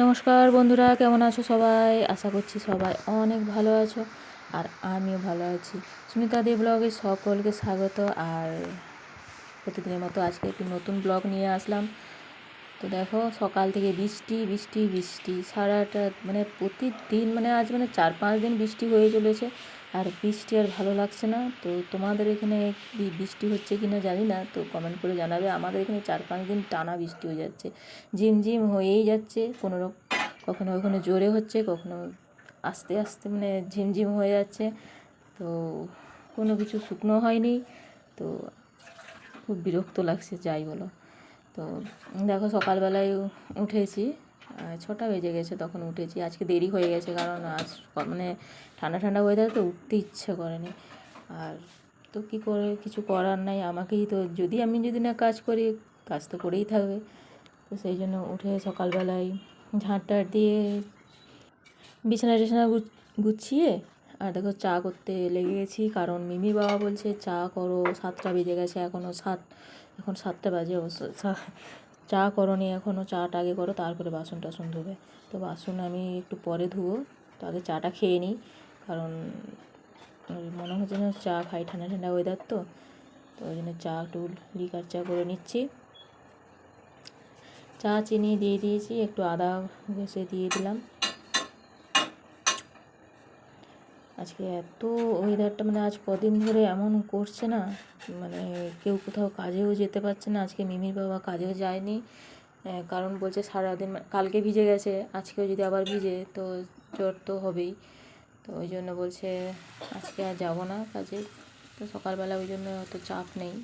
নমস্কার বন্ধুরা, কেমন আছো সবাই? আশা করছি সবাই অনেক ভালো আছো আর আমিও ভালো আছি। সুমিতা দে ব্লগে সকলকে স্বাগত আর প্রতিদিনের মতো আজকে একটি নতুন ব্লগ নিয়ে আসলাম। তো দেখো, সকাল থেকে বৃষ্টি বৃষ্টি বৃষ্টি। সারাটা মানে প্রতিদিন মানে আজ মানে চার পাঁচ দিন বৃষ্টি হয়ে চলেছে। আর বৃষ্টি আর ভালো লাগছে না, তো তোমাদের এখানে কি বৃষ্টি হচ্ছে কি না জানি না, তো কমেন্ট করে জানাবে। আমাদের এখানে চার পাঁচ দিন টানা বৃষ্টি হয়ে যাচ্ছে ঝিমঝিম হয়েই যাচ্ছে, কোনো কখনো কখনো জোরে হচ্ছে, কখনো আস্তে আস্তে মানে ঝিমঝিম হয়ে যাচ্ছে, তো কোনো কিছু শুকনো হয়নি, তো খুব বিরক্ত লাগছে, যাই বলো। তো দেখো সকালবেলায় উঠেছি ছটা বেজে গেছে, তখন উঠেছি। আজকে দেরি হয়ে গেছে কারণ আজ মানে ঠান্ডা ঠান্ডা ওয়েদার তো উঠতে ইচ্ছে করেনি। আর তো কী করে, কিছু করার নাই, আমাকেই তো যদি আমি যদি না কাজ করি, কাজ তো করেই থাকবে। তো সেই জন্য উঠে সকালবেলায় ঝাঁট টাট দিয়ে বিছানা টিছানা গুছ- গুছিয়ে আর দেখো চা করতে লেগে গেছি কারণ মিমি বাবা বলছে, চা করো, সাতটা বেজে গেছে এখনও সাত এখন সাতটা বাজে অবশ্য চা করনি এখনও চাটা আগে করো, তারপরে বাসন টাসন ধুবে। তো বাসন আমি একটু পরে ধুবো তো আগে চাটা খেয়ে নিই, কারণ মনে হচ্ছে না চা খাই, ঠান্ডা ঠান্ডা ওয়েদার তো তো ওই জন্য চা একটু লিকার চা করে নিচ্ছি। চা চিনি দিয়ে দিয়েছি, একটু আদা ঘষে দিয়ে দিলাম। আজকে এত ওয়েদারটা মানে আজ কদিন ধরে এমন করছে না মানে কেউ কোথাও কাজেও যেতে পারছে না। আজকে মিমির বাবা কাজেও যায়নি কারণ বলছে সারাদিন কালকে ভিজে গেছে, আজকেও যদি আবার ভিজে তো জ্বর তো হবেই। তো ওই জন্য বলছে আজকে আর যাব না কাজে। তো সকালবেলা ওই জন্য অত চাপ নেই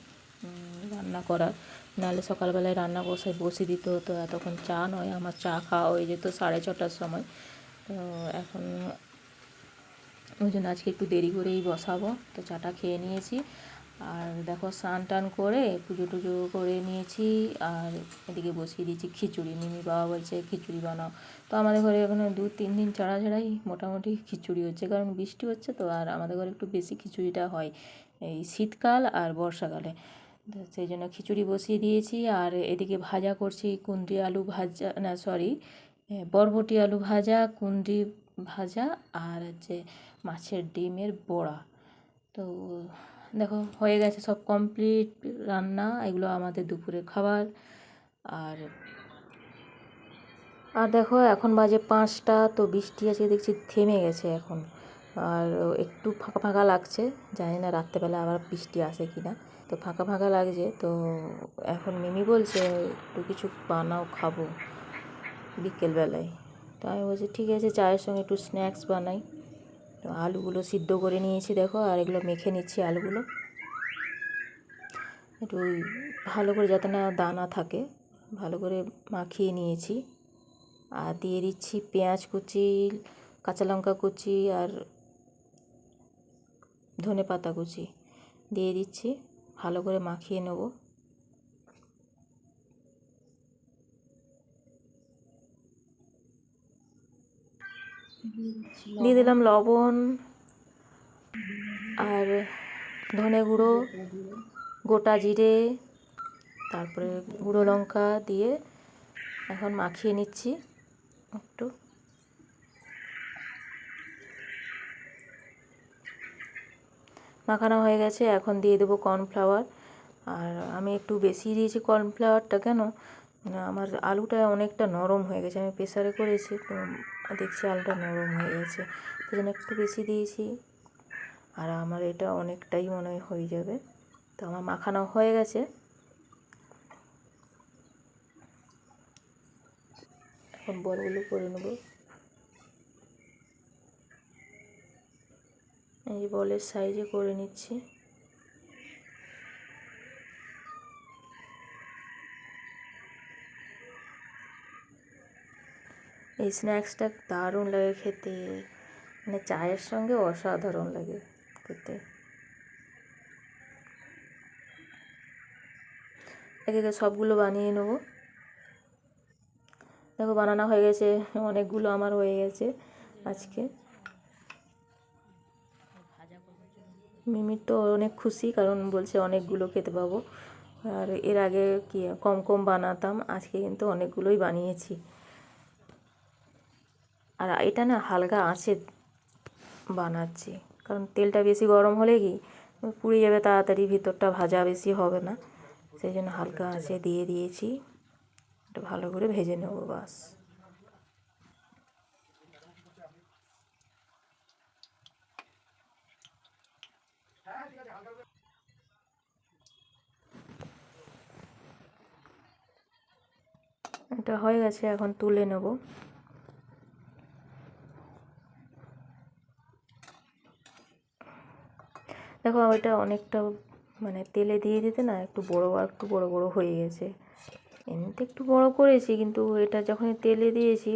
রান্না করার। নাহলে সকালবেলায় রান্না বসায় বসে দিতে হতো, এতক্ষণ চা নয়, আমার চা খাওয়া হয়ে যেত সাড়ে ছটার সময়। তো এখন ওই জন্য আজকে একটু দেরি করেই বসাবো। তো চাটা খেয়ে নিয়েছি। আর দেখো, স্নান টান করে পুজো টুজো করে নিয়েছি। আর এদিকে বসিয়ে দিয়েছি খিচুড়ি। নিমি বাবা বলছে, খিচুড়ি বানাও। তো আমাদের ঘরে এখানে দু, তিন দিন ছাড়া ছাড়াই মোটামুটি খিচুড়ি হচ্ছে। কারণ বৃষ্টি হচ্ছে তো, আর আমাদের ঘরে একটু বেশি খিচুড়িটা হয় এই শীতকাল আর বর্ষাকালে। তো সেই জন্য খিচুড়ি বসিয়ে দিয়েছি। আর এদিকে ভাজা করছি কুন্দ্রি আলু ভাজা, না সরি বরবটি আলু ভাজা কুন্দ্রি ভাজা, আর হচ্ছে মাছের ডিমের বড়া। তো দেখো, হয়ে গেছে সব কমপ্লিট রান্না, এগুলো আমাদের দুপুরের খাবার। আর আর দেখো, এখন বাজে পাঁচটা, তো বৃষ্টি আছে, দেখছি থেমে গেছে এখন। আর একটু ফাঁকা ফাঁকা লাগছে, জানি না রাত্রেবেলা আবার বৃষ্টি আসে কি না। তো ফাঁকা ফাঁকা লাগছে, তো এখন মিমি বলছে, একটু কিছু বানাও, খাব বিকেলবেলায়। তো আমি বলছি, ঠিক আছে, চায়ের সঙ্গে একটু স্ন্যাক্স বানাই। তো আলুগুলো সিদ্ধ করে নিয়েছি, দেখো, আর এগুলো মেখে নিচ্ছি আলুগুলো। একটু ভালো করে যাতে না দানা থাকে, ভালো করে মাখিয়ে নিয়েছি। আর দিয়ে দিচ্ছি পেঁয়াজ কুচি, কাঁচা লঙ্কা কুচি আর ধনে পাতা কুচি। দিয়ে দিচ্ছি, ভালো করে মাখিয়ে নেব। দিয়ে দিলাম লবণ আর ধনে গুঁড়ো, গোটা জিরে, তারপরে গুঁড়ো লঙ্কা দিয়ে এখন মাখিয়ে নিচ্ছি একটু। মাখানো হয়ে গেছে, এখন দিয়ে দেবো কর্নফ্লাওয়ার। আর আমি একটু বেশি দিয়েছি কর্নফ্লাওয়ারটা, কেন? মানে আমার আলুটা অনেকটা নরম হয়ে গেছে। আমি প্রেসারে করেছি দেখছি আলুটা নরম হয়ে গেছে। তো জন্য একটু বেশি দিয়েছি, আর আমার এটা অনেকটাই মনে হয় হয়ে যাবে। তো আমার মাখানো হয়ে গেছে। এখন বলগুলো করে নেব। এই বলের সাইজে করে নিচ্ছি। এই স্ন্যাক্সটা দারুণ লাগে খেতে। মানে চায়ের সঙ্গে অসাধারণ লাগে খেতে। একে সবগুলো বানিয়ে নেব। দেখো বানানো হয়ে গেছে, অনেকগুলো আমার হয়ে গেছে আজকে। মিমির তো অনেক খুশি, কারণ বলছে অনেকগুলো খেতে পাবো। আর এর আগে কি, কম কম বানাতাম, আজকে কিন্তু অনেকগুলোই বানিয়েছি। আর এটা না হালকা আঁচে বানাচ্ছি। কারণ তেলটা বেশি গরম হলে কি পুড়ে যাবে তাড়াতাড়ি, ভিতরটা ভাজা বেশি হবে না। সেই জন্য হালকা আঁচে দিয়ে দিয়েছি। এটা ভালো করে ভেজে নেব বাস। এটা হয়ে গেছে, এখন তুলে নেব। দেখো ওইটা অনেকটা মানে তেলে দিয়ে দিতে না একটু বড় একটু বড় বড় হয়ে গেছে। এমনিতে একটু বড় করেছি, কিন্তু এটা যখন তেলে দিয়েছি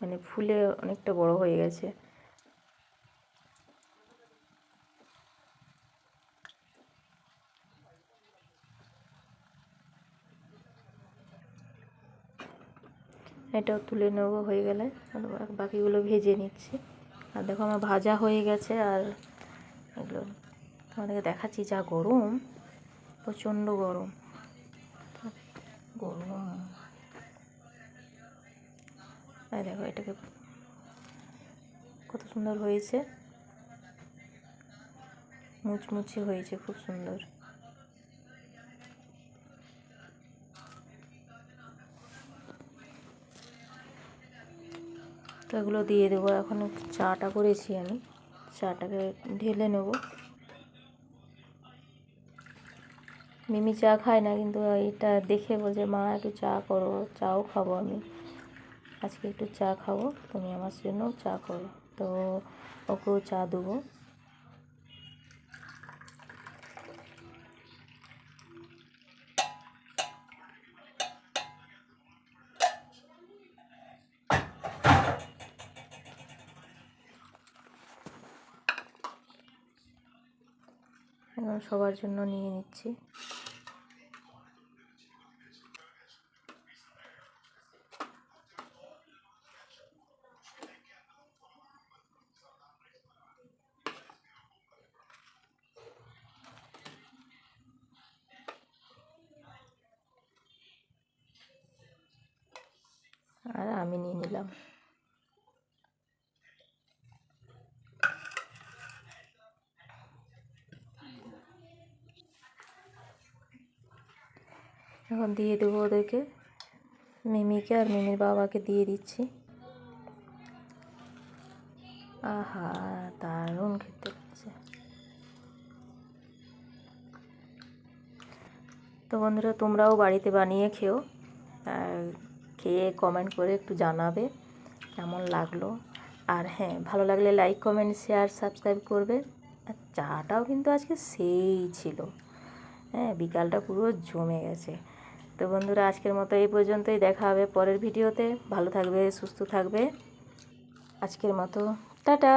মানে ফুলে অনেকটা বড় হয়ে গেছে। এটাও তুলে নেব, হয়ে গেলে বাকিগুলো ভেজে নিচ্ছি। আর দেখো আমার ভাজা হয়ে গেছে, আর এগুলো তোমাদেরকে দেখাচ্ছি যা গরম, প্রচণ্ড গরম। গরম। দেখো, এটাকে কত সুন্দর হয়েছে। মুচমুচে হয়েছে, খুব সুন্দর। তো এগুলো দিয়ে দেবো। এখন চাটা করেছি আমি। চাটাকে ঢেলে নেব। মিমি চা খায় না, কিন্তু এটা দেখে বলছে, মা, একটু চা করো, চাও খাব আমি। আজকে একটু চা খাব, তুমি আমার জন্য চা করো। তো ওকেও চা দেবো। সবার জন্য নিয়ে নিচ্ছি। আর আমি নিয়ে নিলাম। এখন দিয়ে দেবো ওদেরকে, মিমিকে আর মিমির বাবাকে দিয়ে দিচ্ছি। আহা, দারুণ খেতে লাগছে তো বন্ধুরা, তোমরাও বাড়িতে বানিয়ে খেও। আর খেয়ে কমেন্ট করে একটু জানাবে কেমন লাগল। আর হ্যাঁ ভালো লাগলে লাইক কমেন্ট শেয়ার সাবস্ক্রাইব করবে। আর চাটাও কিন্তু আজকে সেই ছিল। হ্যাঁ বিকালটা পুরো জমে গেছে। তো বন্ধুরা, আজকের মতো এই পর্যন্তই। দেখা হবে পরের ভিডিওতে ভালো থাকবে, সুস্থ থাকবে। আজকের মতো, টাটা।